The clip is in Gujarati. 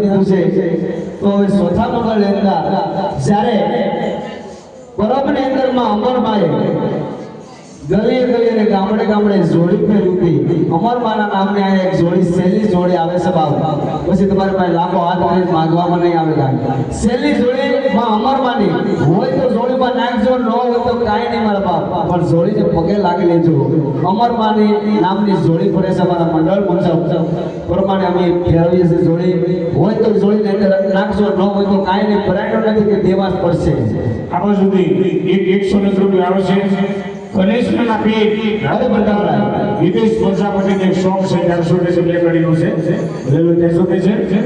કીધું છે. તો હવે ચોથા મંગળ લેતા જ્યારે પરબની અંદરમાં અમરમાએ ગલીએ ગલીએ અને ગામડે ગામડે જોડી ફેરવી હતી. અમરમાના નામની આ એક જોડી સહેલી જોડી આવે છે બાપ. પછી તમારી પાસે લાખો હાથ માંગવામાં નહીં આવે. સહેલી જોડી માં અમરમાની હોય તો જોડીમાં નાખજો ન હોય તો કાંઈ નહીં મારા બાપ. પણ જોડી જે પગે લાગી લેજો. અમરમાની નામની જોડી ફરે છે અમારા મંડળ મુજબ. પ્રમાણે અમે ફેરવીએ છીએ જોડી. હોય તો જોડીને અંદર નાખજો ન હોય તો કાંઈ નહીં. પરાયણો નથી કે દેવા પડશે. આમાં સુધી એક એકસો ને રૂપિયા આવે છે. ગણેશના પેટ હવે બતાવડાય વિદેશ પ્રજાપતિને એક શોખ છે ચારસો ને બે કડીનું છે. ભરેલું ત્રણસો છે.